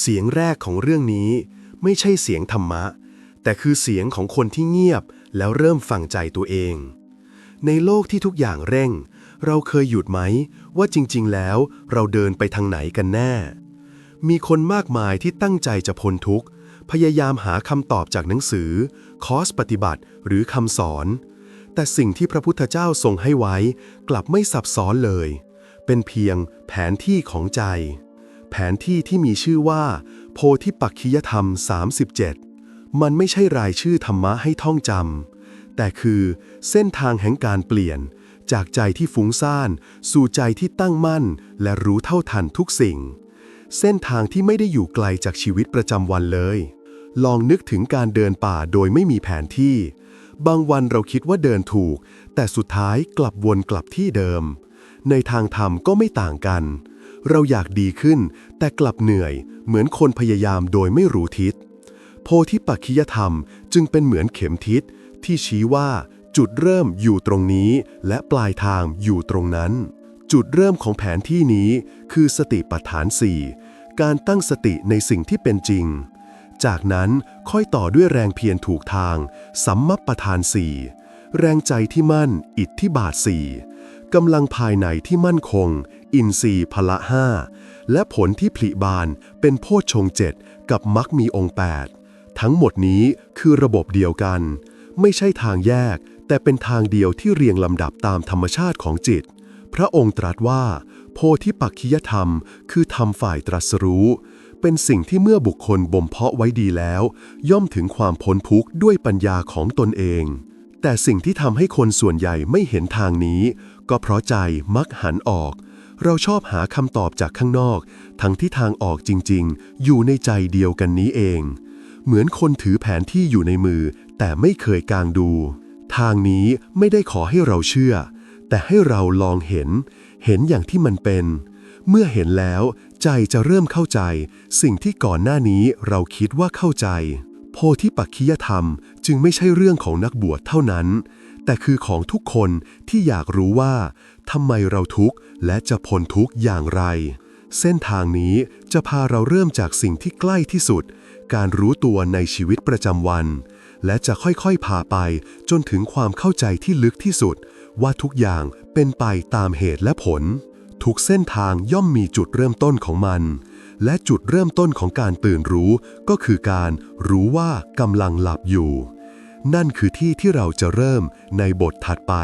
เสียงแรกของเรื่องนี้ไม่ใช่เสียงธรรมะ แต่คือเสียงของคนที่เงียบแล้วเริ่มฟังใจตัวเอง ในโลกที่ทุกอย่างเร่ง เราเคยหยุดไหม ว่าจริง ๆ แล้วเราเดินไปทางไหนกันแน่ มีคนมากมายที่ตั้งใจจะพ้นทุกข์ พยายามหาคำตอบจากหนังสือ คอร์สปฏิบัติหรือคำสอน แต่สิ่งที่พระพุทธเจ้าทรงให้ไว้ กลับไม่ซับซ้อนเลย เป็นเพียงแผนที่ของใจ แผนที่ที่มีชื่อว่า โพธิปักขิยธรรม 37 มันไม่ใช่รายชื่อธรรมะให้ท่องจำ แต่คือเส้นทางแห่งการเปลี่ยน จากใจที่ฟุ้งซ่าน สู่ใจที่ตั้งมั่น และรู้เท่าทันทุกสิ่ง เส้นทางที่ไม่ได้อยู่ไกลจากชีวิตประจำวันเลย ลองนึกถึงการเดินป่าโดยไม่มีแผนที่ บางวันเราคิดว่าเดินถูก แต่สุดท้ายกลับวนกลับที่เดิม ในทางธรรมก็ไม่ต่างกัน เราอยากดีขึ้น แต่กลับเหนื่อยเหมือนคนพยายามโดยไม่รู้ทิศ โพธิปักขิยธรรมจึงเป็นเหมือนเข็มทิศ ที่ชี้ว่าจุดเริ่มอยู่ตรงนี้ และปลายทางอยู่ตรงนั้น จุดเริ่มของแผนที่นี้คือสติปัฏฐาน4การตั้งสติในสิ่งที่เป็นจริง จากนั้นค่อยต่อด้วยแรงเพียรถูกทาง สัมมัปปทาน4แรงใจที่มั่น อิทธิบาท4 กำลังภายในที่มั่นคง อินทรีย์พละห้าและผลที่ผลิบานเป็นโพชฌงเจ็ดกับมักมีองค์ 8 ทั้งหมดนี้คือระบบเดียวกัน ไม่ใช่ทางแยก แต่เป็นทางเดียวที่เรียงลำดับตามธรรมชาติของจิต พระองค์ตรัสว่า โพธิปักขิยธรรม คือธรรมฝ่ายตรัสรู้ เป็นสิ่งที่เมื่อบุคคลบ่มเพาะไว้ดีแล้ว ย่อมถึงความพ้นทุกข์ด้วยปัญญาของตนเอง แต่สิ่งที่ทำให้คนส่วนใหญ่ไม่เห็นทางนี้ ก็เพราะใจมักหันออก เราชอบหาคำตอบจากข้างนอก ทั้งที่ทางออกจริง ๆ อยู่ในใจเดียวกันนี้เอง เหมือนคนถือแผนที่อยู่ในมือ แต่ไม่เคยกางดู ทางนี้ไม่ได้ขอให้เราเชื่อ แต่ให้เราลองเห็น เห็นอย่างที่มันเป็น เมื่อเห็นแล้วใจจะเริ่มเข้าใจ สิ่งที่ก่อนหน้านี้เราคิดว่าเข้าใจ โพธิปักขิยธรรมจึงไม่ใช่เรื่องของนักบวชเท่านั้น แต่คือของทุกคนที่อยากรู้ว่าทำไมเราทุกข์และจะพ้นทุกข์อย่างไร เส้นทางนี้จะพาเราเริ่มจากสิ่งที่ใกล้ที่สุด การรู้ตัวในชีวิตประจำวัน และจะค่อยๆพาไปจนถึงความเข้าใจที่ลึกที่สุด ว่าทุกอย่างเป็นไปตามเหตุและผล ทุกเส้นทางย่อมมีจุดเริ่มต้นของมัน และจุดเริ่มต้นของการตื่นรู้ก็คือการรู้ว่ากำลังหลับอยู่ นั่นคือที่ที่เราจะเริ่มในบทถัดไป